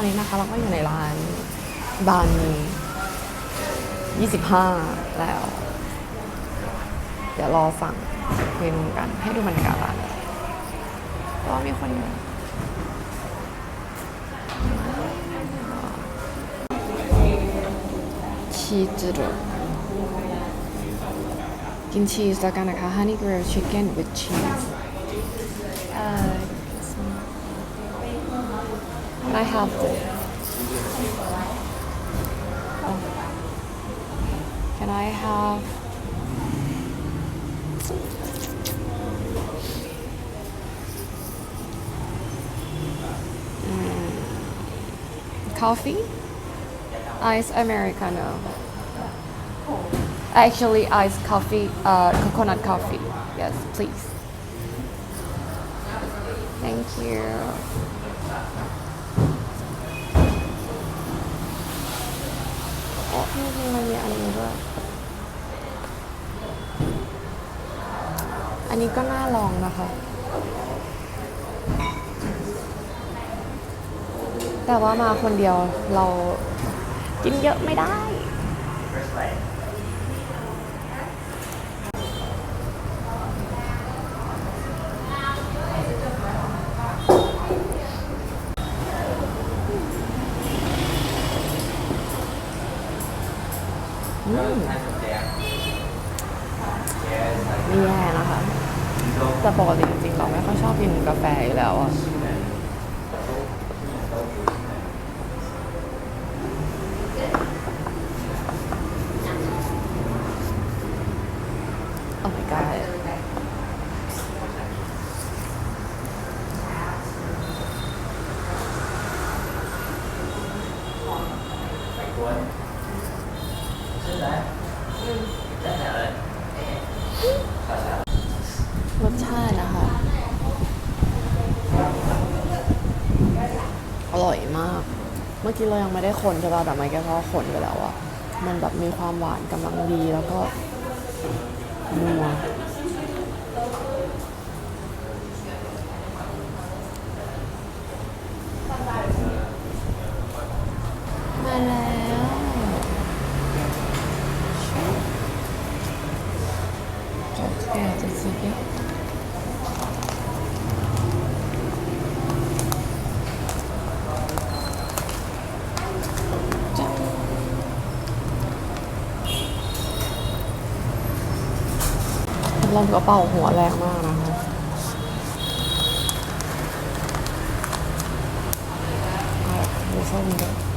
อนนี้นะคะเราก็อยู่ในร้านบานมี25 แล้ว เดี๋ยวรอสั่งเมนูกันให้ดูบรรยากาศร้านก็มีคนอยู่ชีสโรกินชีสแล้วกันนะคะ honey grilled chicken with cheese I have this? Oh. Can I have Mm, coffee? Ice Americano. Actually, iced coffee, uh, coconut coffee. Yes, please. Thank you. มันมีอันนี้ด้วยอันนี้ก็น่าลองนะคะ แต่ว่ามาคนเดียวเรากินเยอะไม่ได้ ไม่แย่นะคะแต่ปกติจริงๆเราไม่ค่อยชอบกินกาแฟอยู่แล้วอะโอ้ my god รสชาตินะคะ อ ร่อยมาก เมื่อกี้เรายังไม่ได้คนใช่ป่ะแต่ไม่แกก็คนไปแล้วอะมันแบบมีความหวานกำลังดีแล้วก็นัวมาแล้วโอเคจะซื้อ ลม กระเป๋าหัวแรงมากนะคะ มีส้มด้วย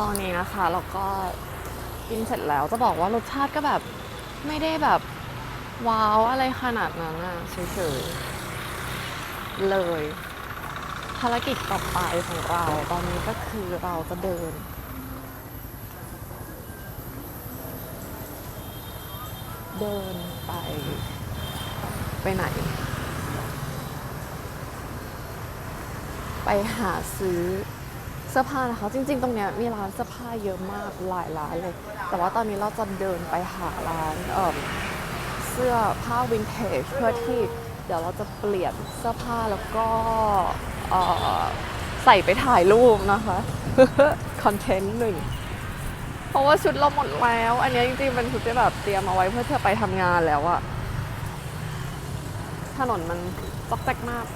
ตอนนี้นะคะเราก็กินเสร็จแล้วจะบอกว่ารสชาติก็แบบไม่ได้แบบ ว้าวอะไรขนาดนั้นอะเฉยๆเลย ภารกิจต่อไปของเราตอนนี้ก็คือเราจะเดิน เดินไปไปไหน ไปหาซื้อ เสื้อผ้านะคะ จริง ๆ ตรงเนี้ยมีร้านเสื้อผ้าเยอะมากหลายร้านเลย แต่ว่าตอนนี้เราจะเดินไปหาร้านเเสื้อผ้าวินเทจเพื่อที่เดี๋ยวเราจะเปลี่ยนเสื้อผ้าแล้วก็ใส่ไปถ่ายรูปนะคะคอนเทนต์หนึ่งเพราะว่าชุดเราหมดแล้ว อันนี้จริงๆเป็นชุดที่แบบเตรียมเอาไว้เพื่อที่จะไปทำงานแล้วอะถนนมันซอกแซกมาก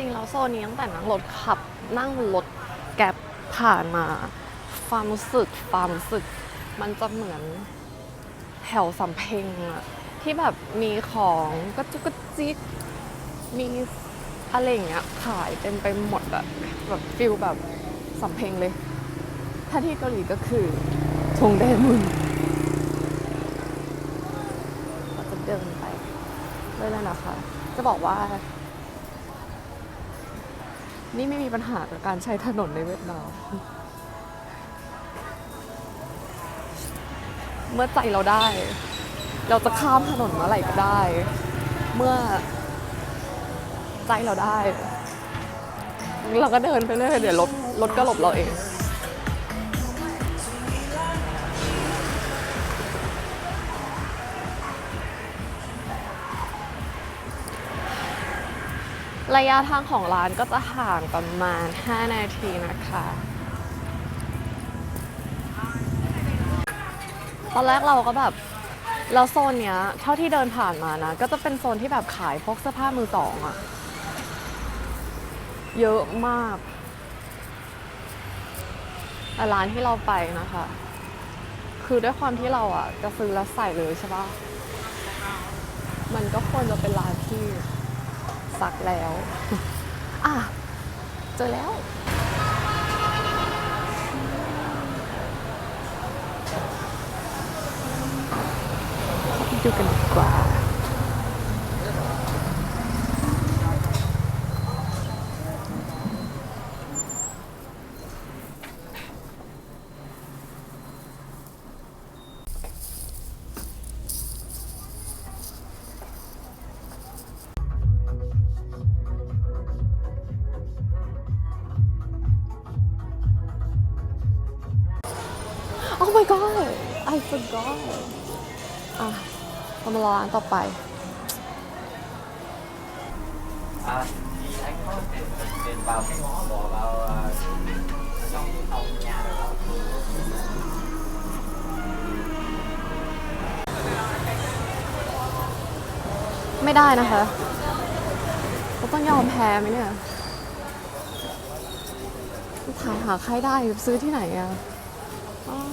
ริงๆ แล้วโซนนี้ตั้งแต่นั่งรถขับ นั่งรถแกร็บผ่านมา ความรู้สึกความรู้สึก มันจะเหมือนแถวสำเพ็งอะที่แบบมีของก็จุกจิกมีอะไรอย่างเงี้ยขายเต็มไปหมดอะแบบฟิลแบบสำเพ็งเลย ถ้าที่เกาหลีก็คือทงแดมุนเราจะเดินไปเรื่อยๆนะคะ จะบอกว่า นี่ไม่มีปัญหากับการใช้ถนนในเวียดนาม เมื่อใจเราได้ เราจะข้ามถนนเมื่อไหร่ก็ได้ เมื่อใจเราได้ เราก็เดินไปเรื่อยเดี๋ยวรถรถก็หลบเราเอง ระยะทางของร้านก็จะห่างประมาณ 5 นาทีนะคะ ตอนแรกเราก็แบบเราโซนเนี้ยเท่าที่เดินผ่านมานะ ก็จะเป็นโซนที่แบบขายพวกเสื้อผ้ามือสองอะเยอะมากแต่ร้านที่เราไปนะคะ คือด้วยความที่เราอะจะซื้อแล้วใส่เลยใช่ปะมันก็ควรจะเป็นร้านที่ ซักแล้ว อะ เจอแล้วไปดูกันดีกว่า ร้านต่อไปไม่ได้นะคะเราต้องยอมแพ้ไหมเนี่ยถามหาใครได้ซื้อที่ไหนอะอ้าว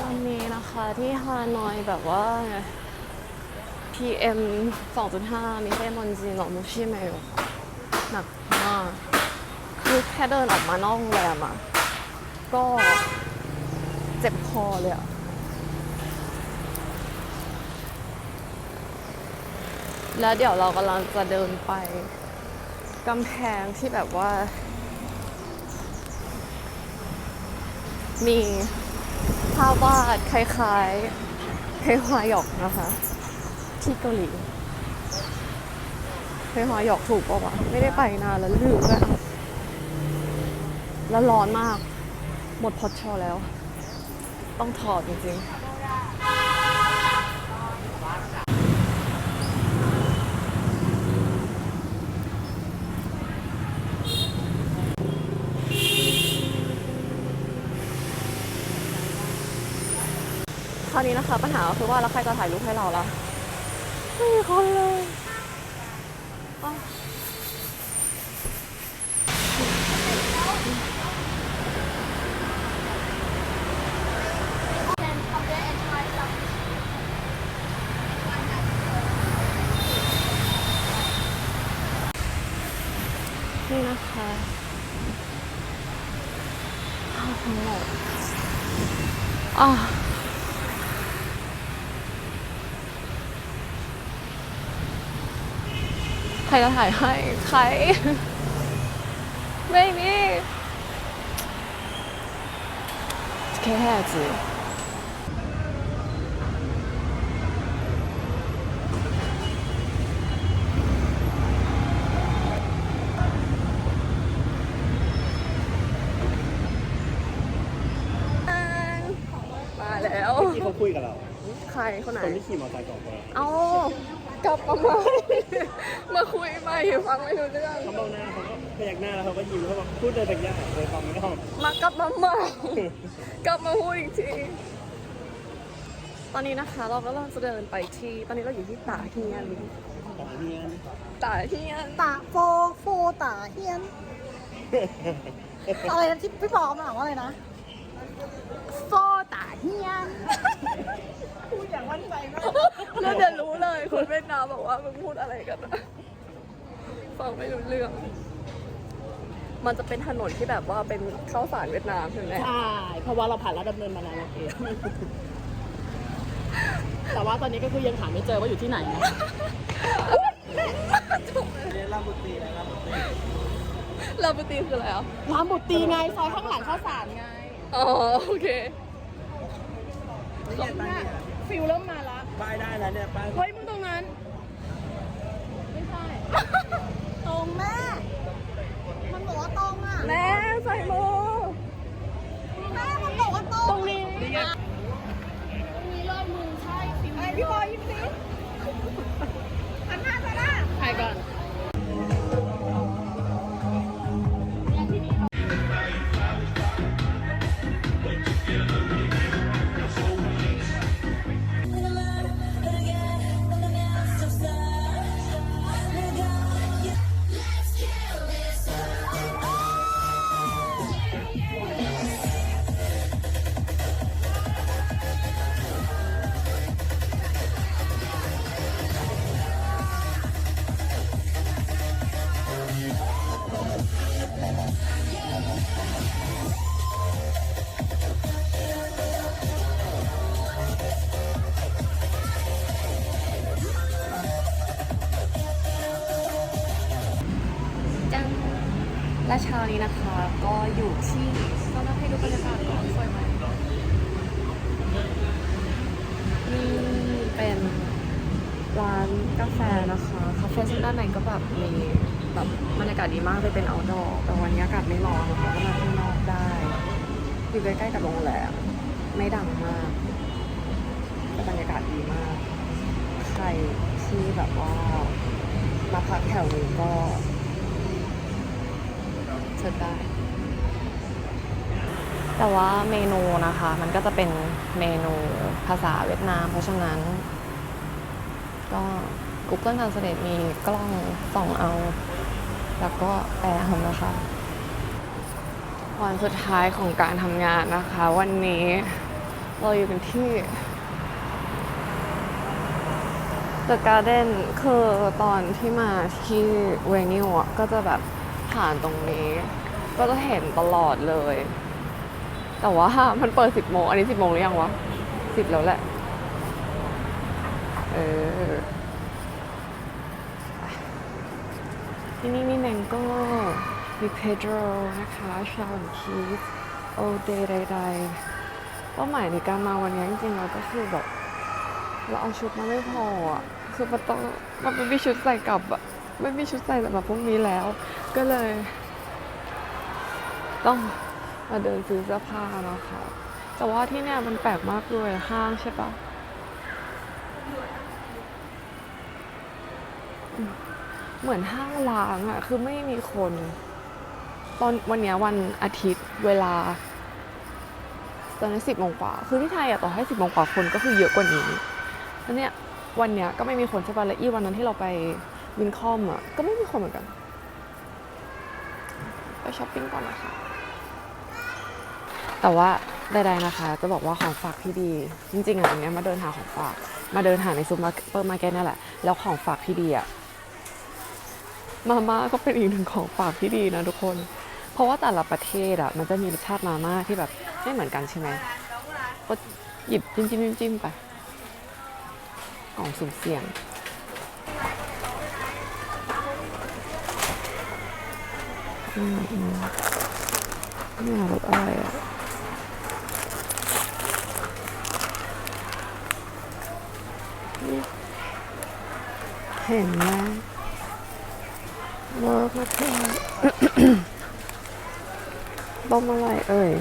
วันนี้นะคะ ที่ฮานอยแบบว่า PM 2.5มิเตมอนจีนอมุชิเมลหนักมาก คือแค่เดินออกมานอกโรงแรมอะ ก็เจ็บคอเลยอะ แล้วเดี๋ยวเรากำลังจะเดินไปกำแพงที่แบบว่า มี ภาพวาดคล้ายๆเฮฮวายอกนะคะ ที่เกาหลีเฮฮวายอกถูกปะวะไม่ได้ไปนานแล้วลืมเลยแล้วร้อนมาก หมดพอชอแล้ว ต้องถอดจริงๆ นี้นะคะ ปัญหาคือว่าแล้วใครจะถ่ายรูปให้เราล่ะไม่มีคนเลยนี่นะคะภาพทั้งหมดอ่ ครจะถ่ายให้ใคร ไม่มีแค่จีมาแล้ว ที่เขาคุยกับเรา ใครคนไหน คนที่ขี่มอเตอร์ไซค์ก่อนเรา เอากลับมา ม่มาคุยใหม่ฟังไม่รู้เรื่องเขามองหน้าเขาก็พยักหน้าแล้วเขาก็ยิ้มแล้วเขาบอกพูดอะไรสักอย่างเลยฟังไม่ออกมากลับมาใหม่ กลับมาพูดอีกทีตอนนี้นะคะ เราก็เริ่มจะเดินไปที่ตอนนี้เราอยู่ที่ตาเฮียนต่อเนียนตาเฮียนตาโฟโฟตาเฮียน อะไรนะที่พี่บอกมาถามว่าอะไรนะโฟตาเฮียนพูดอย่างมั่นใจมากแล้วเดี๋ยวรู้เลยคนเวียดนามบอกว่ามึงพูดอะไรกันอะ ฟังไม่รู้เรื่อง มันจะเป็นถนนที่แบบว่าเป็นข้าวสารเวียดนามใช่ไหมใช่เพราะว่าเราผ่านแล้วดำเนินมานานแล้วเองแต่ว่าตอนนี้ก็คือยังหาไม่เจอว่าอยู่ที่ไหนนะเรียนราบุตรีนะราบุตรีลาบูตีคืออะไรอะร้านบุตรีไงซอยข้างหลังข้าวสารไง อ๋อโอเคนี่ไงป้ายเนี่ยฟิลเริ่มมาละป้ายได้แล้วเนี่ยป้ายเฮ้ยมึงตรงนั้น ไม่ใช่ต รงแม่ มันบอกว่าตรงอะ แม่ใส่โมแม่มันบอกว่าตรงตรงนี้ตรงนี้เลยมึงใช่สิไอพี่บอยยิ้มสิหันหน้าไปนะถ่ายก่อน ก็อยู่ที่เราจะให้ดูบรรยากาศก่อนสวยไหมนี่เป็นร้านกาแฟนะคะคาเฟ่ซึ่งด้านในก็แบบมีแบบบรรยากาศดีมากเลยเป็น outdoor แต่วันนี้อากาศไม่ร้อนนะคะก็มาข้างนอกได้อยู่ใกล้ๆกับโรงแรมไม่ดังมากแต่บรรยากาศดีมาก ใครที่แบบว่ามาพักแถวนี้ก็เชิญได้ แต่ว่าเมนูนะคะ มันก็จะเป็นเมนูภาษาเวียดนาม เพราะฉะนั้น ก็ Google Translate มีกล้องส่องเอา แล้วก็แปลเอานะคะวันสุดท้ายของการทำงานนะคะ วันนี้เราอยู่กันที่ The Garden คือตอนที่มาที่เวนิวอะก็จะแบบผ่านตรงนี้ ก็จะเห็นตลอดเลย แต่ว่ามันเปิด10โมง อันนี้10โมงหรือยังวะ10แล้วแหละ เออ ที่นี่มีแมงโก้ มีเพโดรนะคะชาวนคีสโอเดย์ใดๆเป้าหมายในการมาวันนี้จริงๆเราก็คือแบบเราเอาชุดมาไม่พออะ คือมันต้องมันไม่มีชุดใส่กลับอะ ไม่มีชุดใส่สำหรับพวกนี้แล้ว ก็เลย ต้อง มาเดินซื้อเสื้อผ้านะคะ แต่ว่าที่เนี่ยมันแปลกมากเลยห้างใช่ปะเหมือนห้างล้างอะคือไม่มีคน ตอนวันเนี้ยวันอาทิตย์เวลา ตอนนี้สิบโมงกว่า คือที่ไทยอะต่อให้สิบโมงกว่าคนก็คือเยอะกว่านี้แล้วเนี่ยวันเนี้ยก็ไม่มีคนใช่ป่ะและอีวันนั้นที่เราไปวินคอมอะก็ไม่มีคนเหมือนกัน ไปช้อปปิ้งก่อนนะคะ แต่ว่าใดๆนะคะ จะบอกว่าของฝากที่ดี จริงๆอะอันเนี้ยมาเดินหาของฝาก มาเดินหาในซูเปอร์มาร์เก็ตนั่นแหละ แล้วของฝากที่ดีอะมาม่าก็เป็นอีกหนึ่งของฝากที่ดีนะทุกคน เพราะว่าแต่ละประเทศอะมันจะมีรสชาติมาม่าที่แบบไม่เหมือนกันใช่ไหมก็หยิบจิ้มจิ้มจิ้มไปกล่องสุ่มเสี่ยง อืมอืมนี่รสอะไรอะ เห็นไหมเวิร์กมาเถอะต้มอะไรเอ่ย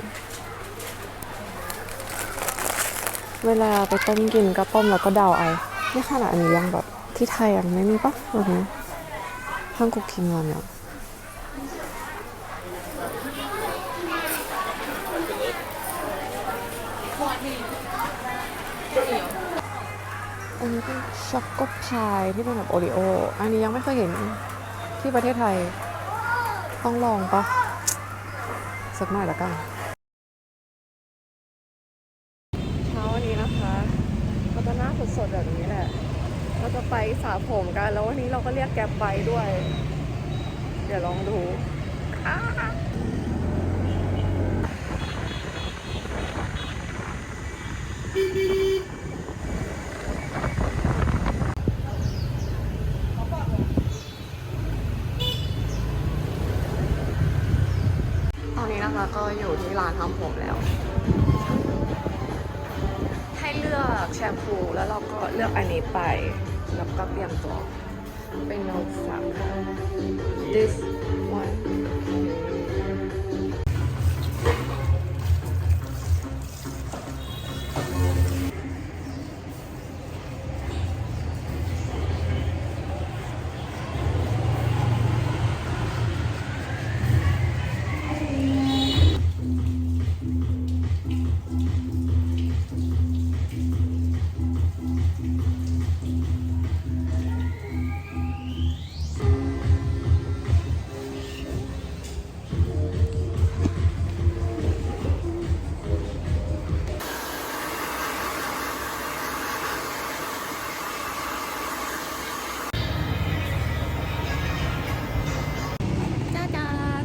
เวลาไปต้มกินก็ต้มแล้วก็เดาไอ้นี่ขนาดอันนี้ยังแบบที่ไทยยังไม่มีปะแบบนี้ห้างกุกคิงวันเนี่ยอันนี้เป็น ช็อกโกพายที่เป็นแบบโอริโอ อันนี้ยังไม่เคยเห็นที่ประเทศไทย ต้องลองปะสักหน่อยละกันเช้าวันนี้นะคะเราจะหน้าสดๆแบบนี้แหละเราจะไปสระผมกัน แล้ววันนี้เราก็เรียกแกร็บไปด้วย เดี๋ยวลองดูอ่าตอนนี้นะคะก็ อยู่ที่ร้านทำผมแล้ว ให้เลือกแชมพูแล้วเราก็เลือกอันนี้ไป แล้วก็เตรียมตัวเป็นอนสัก this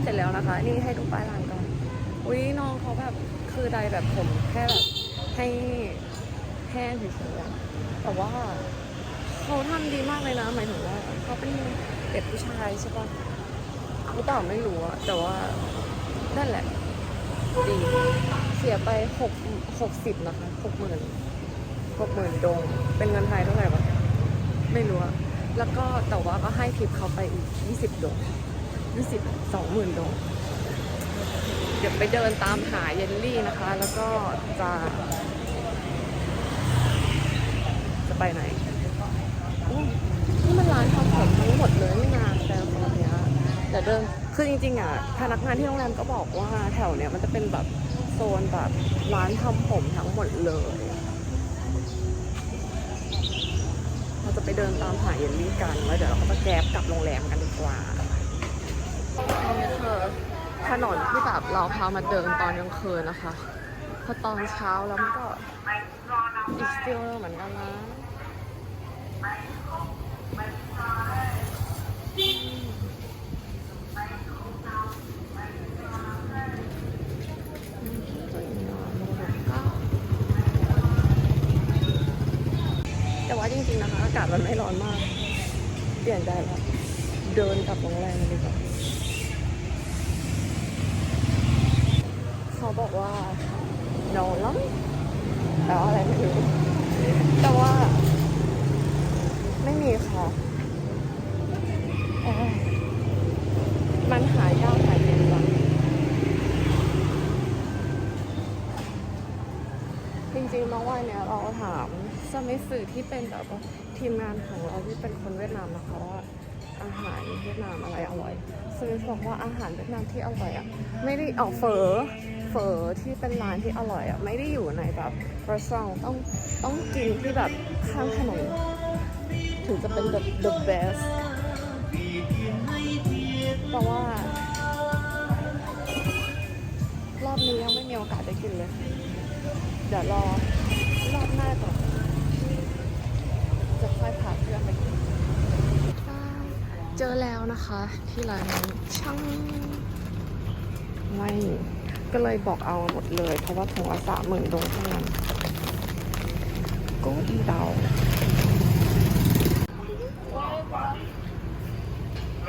เสร็จแล้วนะคะ นี่ให้ดูป้ายร้านก่อนอุ้ยน้องเขาแบบคือใดแบบผมแค่แบบให้แห้งเฉยๆแต่ว่าเขาทำดีมากเลยนะหมายถึงว่าเขาเป็นเด็กผู้ชายใช่ปะหรือเปล่าไม่รู้อะแต่ว่านั่นแหละดีเสียไปหกหกสิบนะคะหกหมื่นหกหมื่นดง เป็นเงินไทยเท่าไหร่ปะไม่รู้อะแล้วก็แต่ว่าก็ให้ทิปเขาไปอีกยี่สิบดง ยี่สิบสองหมื่นดเดี๋ยวไปเดินตามหาเยลลี่นะคะ แล้วก็จะ จะไปไหนนี่มันร้านทำผมทั้งหมดเลยนี่นาแต่ตอนเนี้ยเดี๋ยวเดินคือจริงๆอะพนักงานที่โรงแรมก็บอกว่าแถวเนี้ยมันจะเป็นแบบโซนแบบร้านทำผมทั้งหมดเลยเราจะไปเดินตามหาเยลลี่กันแล้วเดี๋ยวเราก็จะแกร็บกลับโรงแรมกันดีกว่า นี่คือถนนที่แบบเราพามาเดินตอนกลางคืนนะคะพอตอนเช้าแล้วมันก็อีกสติลเหมือนกันนะแต่ว่าจริงๆนะคะ อากาศมันไม่ร้อนมาก เปลี่ยนใจแล้ว เดินกลับโรงแรมดีกว่า เขา บอกว่านอนแล้วแต่ว่าอะไรไม่รู้แต่ว่า ไม่มีค่ะอ้ยมันหายากหายเย็นว่ะจริงๆเมื่อวานเนี่ยเราถามสมิสื่อที่เป็นแบบว่าทีมงานของเราที่เป็นคนเวียดนามนะคะว่าอาหารเวียดนามอะไรอร่อยสมิธบอกว่าอาหารเวียดนามที่อร่อยอะไม่ได้เอาเฟอ เฟอที่เป็นร้านที่อร่อยอะไม่ได้อยู่ในแบบร้านต้องต้องกินที่แบบข้างถนนถึงจะเป็น the the best แต่ว่ารอบนี้ยังไม่มีโอกาสได้กินเลย เดี๋ยวรอรอบหน้าก่อนจะค่อยพาเพื่อนไปกินเจอแล้วนะคะ ที่ร้านช่างไม่ ก็เลยบอกเอาหมดเลย เพราะว่าถุงละสามหมื่นดงเท่านั้นก็อีเดา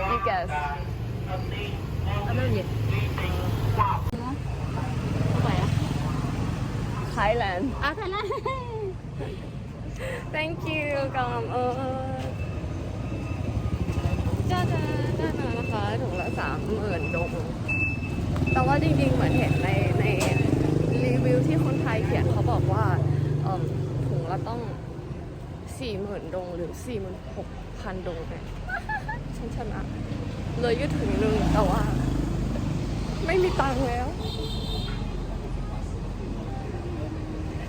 อีแกส Thailand อะไทยแลนด์ thank you กอมเออจ้าจ้าจ้าจ้านะคะถุงละสามหมื่นดง แต่ว่าจริงๆ เหมือนเห็นในในรีวิวที่คนไทยเขียนเขาบอกว่าถุงละต้องสี่หมื่นดงหรือสี่หมื่นหกพันดงเนี่ยฉันชนะเลยยืดถึงหนึ่งแต่ว่า ไม่มีตังค์แล้ว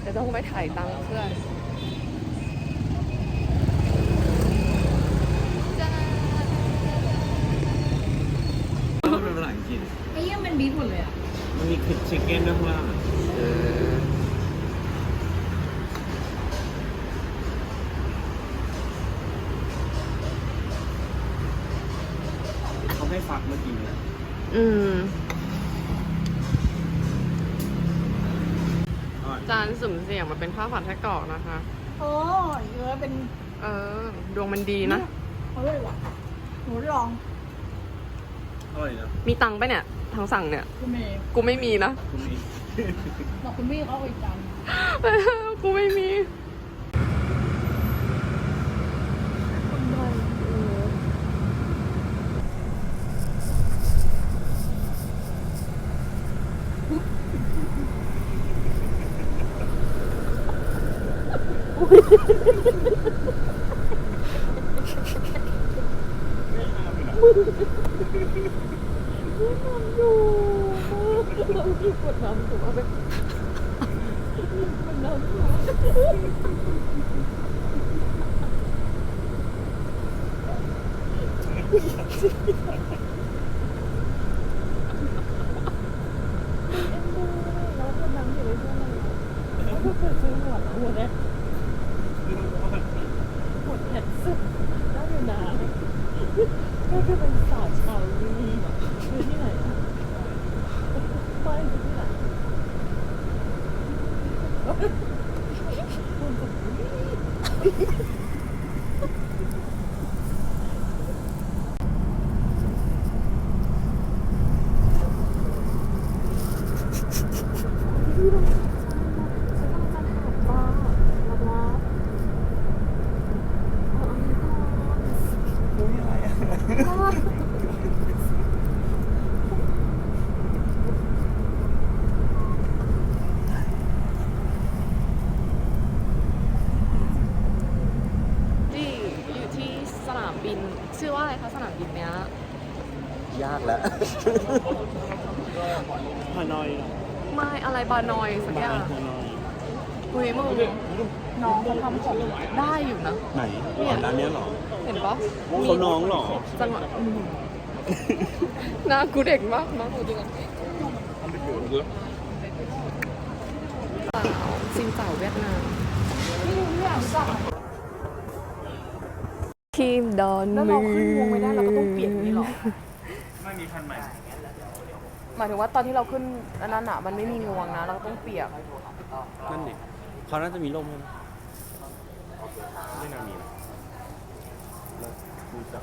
เดี๋ยวต้องไปถ่ายตังค์เพื่อนจ้า มันเป็นภาษาอังกฤษ ไอ้เหี้ยมัน บีบหมดเลยอะมันมีคือชิคเก้นด้วยข้างล่างอะเขาให้ฟักเมื่อกี้นะอืม อร่อยจานสุ่มเสี่ยงมาเป็นข้าวผัดไส้กรอกนะคะ โอ้ยเยอะเป็นเออ ดวงมันดีนะเขาเลยว่ะหนูลอง อร่อยนะ มีตังค์ปะเนี่ย ทางสั่งเนี่ย คุณเมย์กูไม่มีนะ คุณมีบอกคุณพี่เขาเอาอีกจานกูไม่มี ที่กดน้ำถูกไหมมันน้ำอยู่ที่สนามบิน ชื่อว่าอะไรคะสนามบินเนี้ย ยากแล้ว ฮานอยเหรอ ไม่อะไรบานอยสักอย่าง ฮานอย คุยมึงน้องเขาทำผมได้อยู่นะ ไหน เนี่ย ก่อนหน้านี้เหรอ เห็นปะ เขาน้องเหรอ จังหวะอืม หน้ากูเด็กมากมากกูจริงสาวซินสาวเวียดนามทีมดอนแล้วเราขึ้นวงไม่ได้เราก็ต้องเปลี่ยนนี่หรอไม่มีพันใหม่หมายถึงว่าตอนที่เราขึ้นอันนั้นอะมันไม่มีงวงนะ เราก็ต้องเปียกนั่นดิเขาน่าจะมีร่มให้นะไม่น่ามีนะแล้วดูจัก